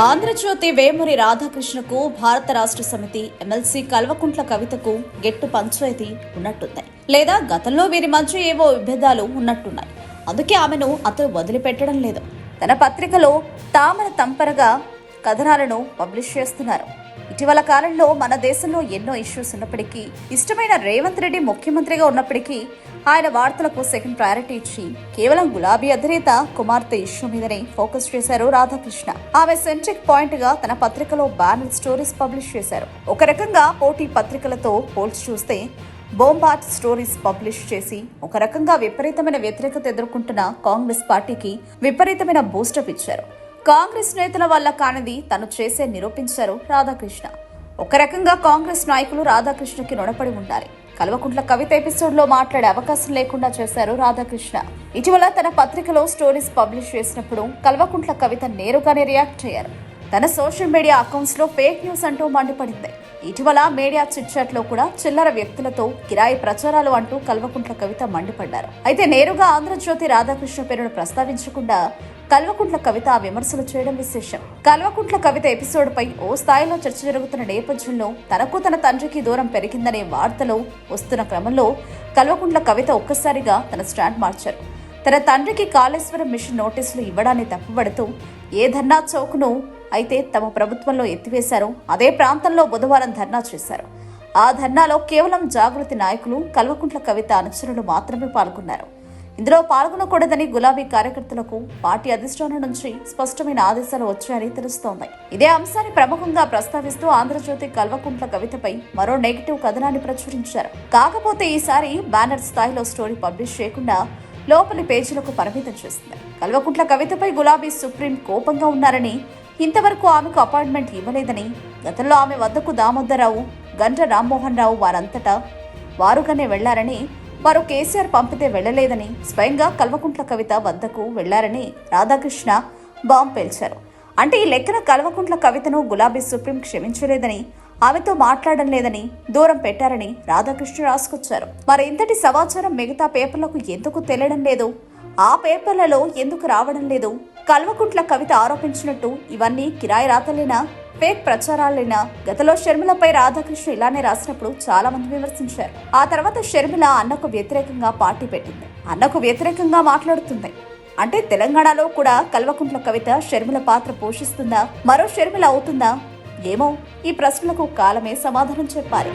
ఆంధ్రజ్యోతి వేమూరి రాధాకృష్ణకు భారత రాష్ట్ర సమితి ఎమ్మెల్సీ కల్వకుంట్ల కవితకు గెట్టు పంచాయతీ ఉన్నట్టుంది లేదా గతంలో వీరి మధ్య ఏవో విభేదాలు ఉన్నట్టున్నాయి. అందుకే ఆమెను అతను వదిలిపెట్టడం లేదు. తన పత్రికలో తామర తంపరగా కథనాలను పబ్లిష్ చేస్తున్నారు. ఇటీవల కాలంలో మన దేశంలో ఎన్నో ఇష్యూస్ ఉన్నప్పటికీ ఇష్టమైన రేవంత్ రెడ్డి ముఖ్యమంత్రిగా ఉన్నప్పటికీ ఆయన వార్తలకు సెకండ్ ప్రయారిటీ ఇచ్చి కేవలం గులాబీ అధినేత కుమార్తె ఇష్యూ మీదనే ఫోకస్ చేశారు రాధాకృష్ణ. ఆమె సెంట్రిక్ పాయింట్గా తన పత్రికలో బ్యానర్ స్టోరీస్ పబ్లిష్ చేశారు. ఒక రకంగా పోటీ పత్రికలతో పోల్చి చూస్తే బోంబాట్ స్టోరీస్ పబ్లిష్ చేసి ఒక రకంగా విపరీతమైన వ్యతిరేకత ఎదుర్కొంటున్న కాంగ్రెస్ పార్టీకి విపరీతమైన బూస్టప్ ఇచ్చారు. కాంగ్రెస్ నేతల వల్ల కానిది తను చేసే నిరూపించారు రాధాకృష్ణ. ఒక రకంగా కాంగ్రెస్ నాయకులు రాధాకృష్ణకి రుణపడి ఉండాలి. కల్వకుంట్ల కవిత ఎపిసోడ్లో మాట్లాడే అవకాశం లేకుండా చేశారు రాధాకృష్ణ. ఇటీవల తన పత్రికలో స్టోరీస్ పబ్లిష్ చేసినప్పుడు కల్వకుంట్ల కవిత నేరుగానే రియాక్ట్ అయ్యారు. తన సోషల్ మీడియా అకౌంట్స్లో ఫేక్ న్యూస్ అంటూ మండిపడింది. ఇటీవల మీడియా చిట్చాట్లో కూడా చిల్లర వ్యక్తులతో కిరాయి ప్రచారాలు అంటూ కల్వకుంట్ల కవిత మండిపడ్డారు. అయితే నేరుగా ఆంధ్రజ్యోతి రాధాకృష్ణ పేరును ప్రస్తావించకుండా కల్వకుంట్ల కవిత ఆ విమర్శలు చేయడం విశేషం. కల్వకుంట్ల కవిత ఎపిసోడ్ పై ఓ స్థాయిలో చర్చ జరుగుతున్న నేపథ్యంలో తనకు తన తండ్రికి దూరం పెరిగిందనే వార్తలు వస్తున్న క్రమంలో కల్వకుంట్ల కవిత ఒక్కసారిగా తన స్టాండ్ మార్చారు. తన తండ్రికి కాళేశ్వరం మిషన్ నోటీసులు ఇవ్వడాన్ని తప్పుబడుతూ ఏ ధర్నా చౌక్ను అయితే తమ ప్రభుత్వంలో ఎత్తివేశారో అదే ప్రాంతంలో బుధవారం ధర్నా చేశారు. ఆ ధర్నాలో కేవలం జాగృతి నాయకులు కల్వకుంట్ల కవిత అనుచరులు మాత్రమే పాల్గొన్నారు. ఇందులో పాల్గొనకూడదని గులాబీ కార్యకర్తలకు పార్టీ అధిష్టానం నుంచి స్పష్టమైన ఆదేశాలు వచ్చాయని తెలుస్తోంది. ఇదే అంశాన్ని ప్రముఖంగా ప్రస్తావిస్తూ ఆంధ్రజ్యోతి కల్వకుంట్ల కవితపై మరో నెగిటివ్ కథనాన్ని ప్రచురించారు. కాకపోతే ఈసారి బ్యానర్ స్థాయిలో స్టోరీ పబ్లిష్ చేయకుండా లోపలి పేజీలకు పరిమితం చేస్తుంది కల్వకుంట్ల కవితపై గులాబీ సుప్రీం కోపంగా ఉన్నారని ఇంతవరకు ఆమెకు అపాయింట్మెంట్ ఇవ్వలేదని గతంలో ఆమె వద్దకు దామోదరరావు గంట రామ్మోహన్ రావు వారంతటా వారుగానే వెళ్ళారని వారు కేసీఆర్ పంపితే వెళ్ళలేదని స్వయంగా కల్వకుంట్ల కవిత వద్దకు వెళ్ళారని రాధాకృష్ణ బాంబ్ పేల్చారు. అంటే ఈ లెక్కన కల్వకుంట్ల కవితను గులాబీ సుప్రీం క్షమించలేదని ఆమెతో మాట్లాడడం లేదని దూరం పెట్టారని రాధాకృష్ణ రాసుకొచ్చారు. మరి ఇంతటి సమాచారం మిగతా పేపర్లకు ఎందుకు తెలియడం లేదు? ఆ పేపర్లలో ఎందుకు రావడం లేదు? కల్వకుంట్ల కవిత ఆరోపించినట్టు ఇవన్నీ కిరాయి రాతలేనా? ఫేక్ ప్రచారాలైనా గతంలో షర్మిలపై రాధాకృష్ణ ఇలానే రాసినప్పుడు చాలా మంది విమర్శించారు. ఆ తర్వాత షర్మిల అన్నకు వ్యతిరేకంగా పార్టీ పెట్టింది. అన్నకు వ్యతిరేకంగా మాట్లాడుతుంది. అంటే తెలంగాణలో కూడా కల్వకుంట్ల కవిత షర్మిల పాత్ర పోషిస్తుందా? మరో షర్మిల అవుతుందా? ఏమో ఈ ప్రశ్నలకు కాలమే సమాధానం చెప్పాలి.